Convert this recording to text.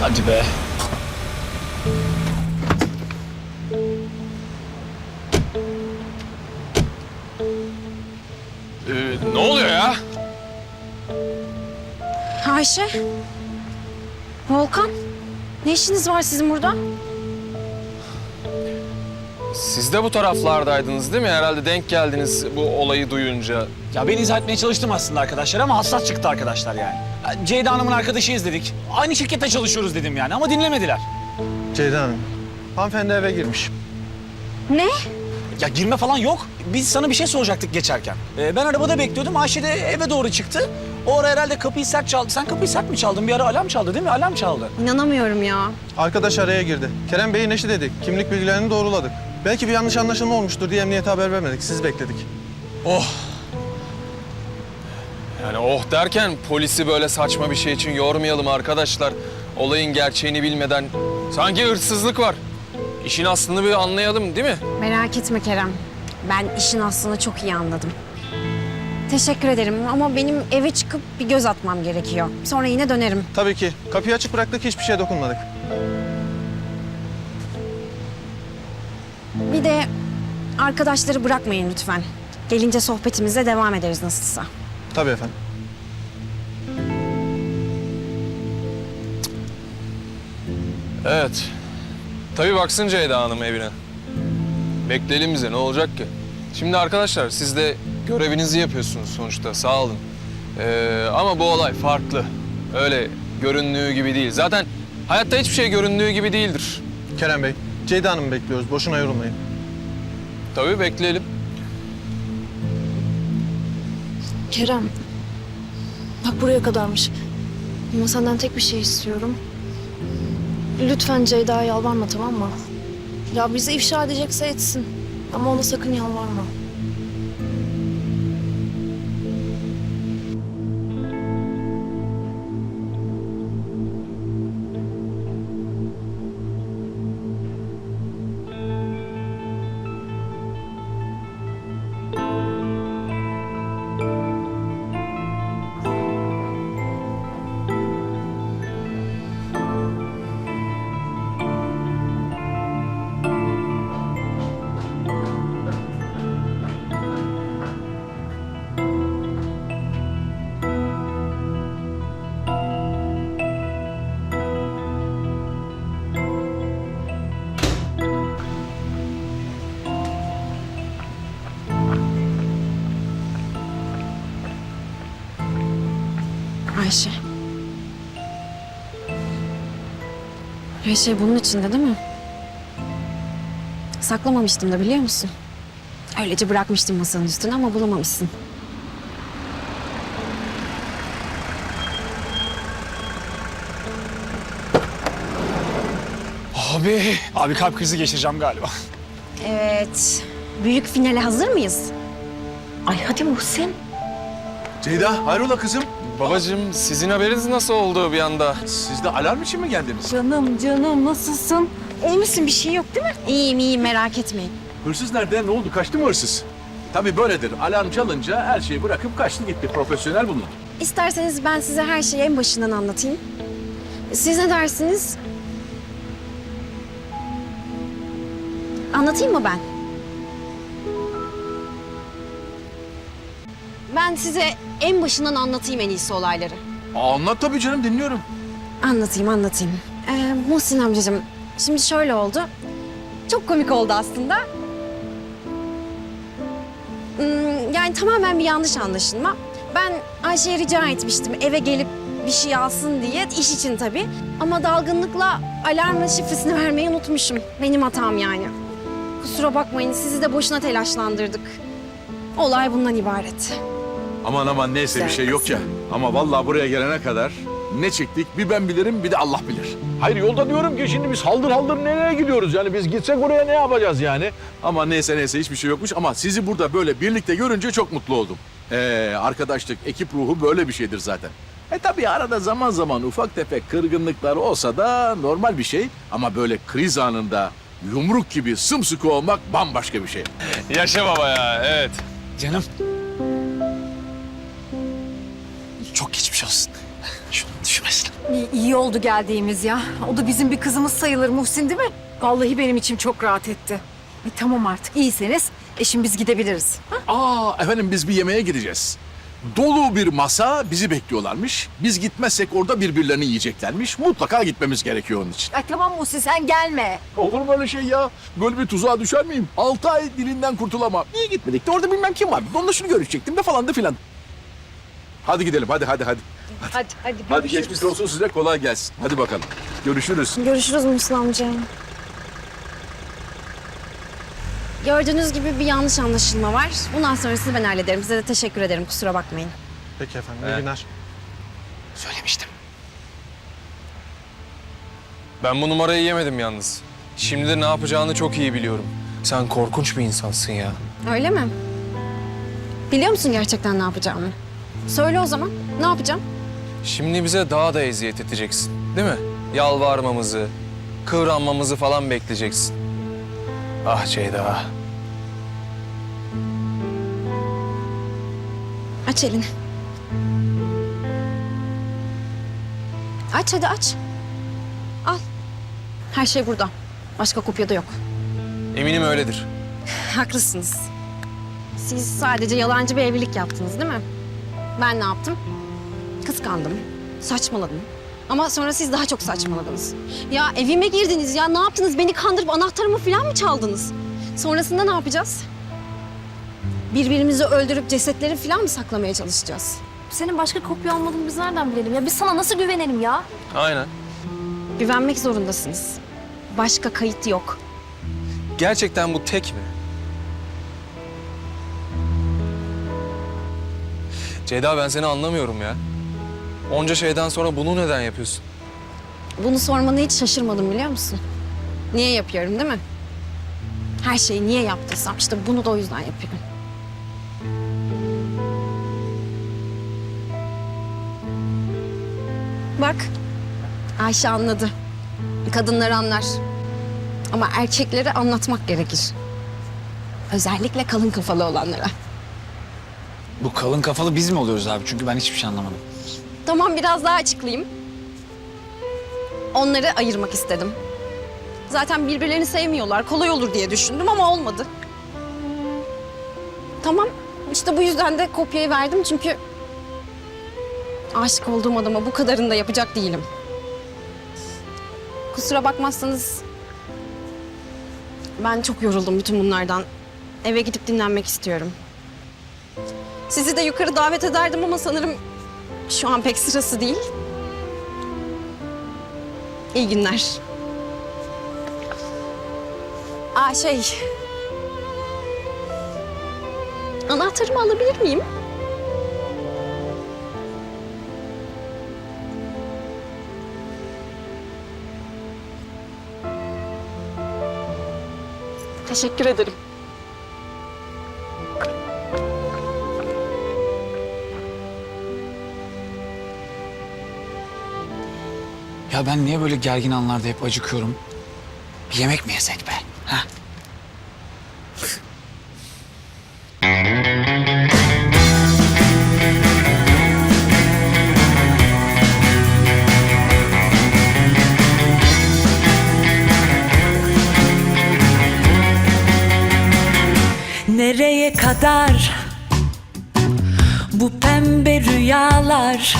Hadi be. Ee, ne oluyor ya? Ayşe. Volkan. Ne işiniz var sizin burada? Siz de bu taraflardaydınız değil mi? Herhalde denk geldiniz bu olayı duyunca. Ya ben izah etmeye çalıştım aslında arkadaşlar ama hassas çıktı arkadaşlar yani. Ceyda Hanım'ın arkadaşıyız dedik. Aynı şirkette çalışıyoruz dedim yani ama dinlemediler. Ceyda Hanım, hanımefendi eve girmiş. Ne? Ya girme falan yok. Biz sana bir şey soracaktık geçerken. Ee, ben arabada bekliyordum. Ayşe de eve doğru çıktı. O ara herhalde kapıyı sert çaldı. Sen kapıyı sert mi çaldın? Bir ara alarm çaldı değil mi? Alarm çaldı. İnanamıyorum ya. Arkadaş araya girdi. Kerem Bey'in eşi dedik. Kimlik bilgilerini doğruladık. Belki bir yanlış anlaşılma olmuştur diye emniyete haber vermedik. Siz bekledik. Oh. Yani oh derken polisi böyle saçma bir şey için yormayalım arkadaşlar. Olayın gerçeğini bilmeden sanki hırsızlık var. İşin aslını bir anlayalım değil mi? Merak etme Kerem. Ben işin aslını çok iyi anladım. Teşekkür ederim ama benim eve çıkıp bir göz atmam gerekiyor. Sonra yine dönerim. Tabii ki. Kapıyı açık bıraktık, hiçbir şeye dokunmadık. Bir de arkadaşları bırakmayın lütfen. Gelince sohbetimize devam ederiz nasılsa. Tabii efendim. Evet. Tabii baksın Ceyda Hanım evine. Bekleyelim bize ne olacak ki? Şimdi arkadaşlar siz de görevinizi yapıyorsunuz sonuçta sağ olun. Ee, ama bu olay farklı. Öyle göründüğü gibi değil. Zaten hayatta hiçbir şey göründüğü gibi değildir. Kerem Bey, Ceyda Hanım'ı bekliyoruz. Boşuna yorulmayın. Tabii bekleyelim. Kerem. Bak buraya kadarmış. Ama senden tek bir şey istiyorum. Lütfen Ceyda'ya yalvarma tamam mı? Ya bizi ifşa edecekse etsin. Ama ona sakın yalvarma. Ayşe. Her şey bunun içinde değil mi? Saklamamıştım da biliyor musun? Öylece bırakmıştım masanın üstüne ama bulamamışsın. Abi. Abi kalp krizi geçireceğim galiba. Evet. Büyük finale hazır mıyız? Ay hadi Muhsin. Ceyda hayrola kızım? Babacığım sizin haberiniz nasıl oldu bir anda? Siz de alarm için mi geldiniz? Canım canım nasılsın? İyi misin? Bir şey yok değil mi? İyiyim iyiyim merak etmeyin. Hırsız nerede? Ne oldu? Kaçtı mı hırsız? Tabii böyledir. Alarm çalınca her şeyi bırakıp kaçtı gitti. Profesyonel bunlar. İsterseniz ben size her şeyi en başından anlatayım. Siz ne dersiniz? Anlatayım mı ben? Ben size en başından anlatayım en iyisi olayları. Aa, anlat tabii canım dinliyorum. Anlatayım, anlatayım. Ee, Muhsin amcacığım, şimdi şöyle oldu. Çok komik oldu aslında. Hmm, yani tamamen bir yanlış anlaşılma. Ben Ayşe'ye rica etmiştim eve gelip bir şey alsın diye, iş için tabii. Ama dalgınlıkla alarmla şifresini vermeyi unutmuşum. Benim hatam yani. Kusura bakmayın, sizi de boşuna telaşlandırdık. Olay bundan ibaret. Aman aman neyse bir şey yok ya. Ama vallahi buraya gelene kadar ne çektik bir ben bilirim bir de Allah bilir. Hayır yolda diyorum ki şimdi biz haldır haldır nereye gidiyoruz yani biz gitsek oraya ne yapacağız yani? Ama neyse neyse hiçbir şey yokmuş ama sizi burada böyle birlikte görünce çok mutlu oldum. Ee, arkadaşlık, ekip ruhu böyle bir şeydir zaten. E tabii arada zaman zaman ufak tefek kırgınlıklar olsa da normal bir şey. Ama böyle kriz anında yumruk gibi sımsıkı olmak bambaşka bir şey. Yaşa baba ya evet. Canım. Çok geçmiş olsun. Şunu düşmesin. İyi, iyi oldu geldiğimiz ya. O da bizim bir kızımız sayılır Muhsin değil mi? Vallahi benim içim çok rahat etti. E, tamam artık iyiyseniz eşim biz gidebiliriz. Ha? Aa efendim biz bir yemeğe gideceğiz. Dolu bir masa bizi bekliyorlarmış. Biz gitmezsek orada birbirlerini yiyeceklermiş. Mutlaka gitmemiz gerekiyor onun için. Ay tamam Muhsin sen gelme. Olur mu öyle şey ya? Böyle bir tuzağa düşer miyim? Altı ay dilinden kurtulamam. Niye gitmedik de orada bilmem kim vardı. Onunla şunu görüşecektim de falan da filan. Hadi gidelim hadi hadi hadi. Hadi hadi. Hadi geçmiş olsun size kolay gelsin. Hadi bakalım. Görüşürüz. Görüşürüz Muhsin amca. Gördüğünüz gibi bir yanlış anlaşılma var. Bundan sonrasını ben hallederim. Size de teşekkür ederim. Kusura bakmayın. Peki efendim, iyi günler. Söylemiştim. Ben bu numarayı yemedim yalnız. Şimdi de ne yapacağını çok iyi biliyorum. Sen korkunç bir insansın ya. Öyle mi? Biliyor musun gerçekten ne yapacağımı? Söyle o zaman. Ne yapacağım? Şimdi bize daha da eziyet edeceksin. Değil mi? Yalvarmamızı, kıvranmamızı falan bekleyeceksin. Ah Ceyda. Aç elini. Aç hadi aç. Al. Her şey burada. Başka kopyada yok. Eminim öyledir. Haklısınız. Siz sadece yalancı bir evlilik yaptınız değil mi? Ben ne yaptım? Kıskandım. Saçmaladım. Ama sonra siz daha çok saçmaladınız. Ya evime girdiniz ya ne yaptınız? Beni kandırıp anahtarımı falan mı çaldınız? Sonrasında ne yapacağız? Birbirimizi öldürüp cesetleri falan mı saklamaya çalışacağız? Senin başka kopya olmadığını biz nereden bilelim ya? Biz sana nasıl güvenelim ya? Aynen. Güvenmek zorundasınız. Başka kayıt yok. Gerçekten bu tek mi? Ceyda ben seni anlamıyorum ya. Onca şeyden sonra bunu neden yapıyorsun? Bunu sormanı hiç şaşırmadım biliyor musun? Niye yapıyorum değil mi? Her şeyi niye yaptıysam işte bunu da o yüzden yapıyorum. Bak Ayşe anladı. Kadınlar anlar. Ama erkeklere anlatmak gerekir. Özellikle kalın kafalı olanlara. Bu kalın kafalı biz mi oluyoruz abi? Çünkü ben hiçbir şey anlamadım. Tamam biraz daha açıklayayım. Onları ayırmak istedim. Zaten birbirlerini sevmiyorlar. Kolay olur diye düşündüm ama olmadı. Tamam. işte bu yüzden de kopyayı verdim çünkü... ...aşık olduğum adama bu kadarını da yapacak değilim. Kusura bakmazsanız... ...ben çok yoruldum bütün bunlardan. Eve gidip dinlenmek istiyorum. Sizi de yukarı davet ederdim ama sanırım şu an pek sırası değil. İyi günler. Aa şey... Anahtarımı alabilir miyim? Teşekkür ederim. Ya ben niye böyle gergin anlarda hep acıkıyorum? Bir yemek mi yesek be? Ha? Nereye kadar bu pembe rüyalar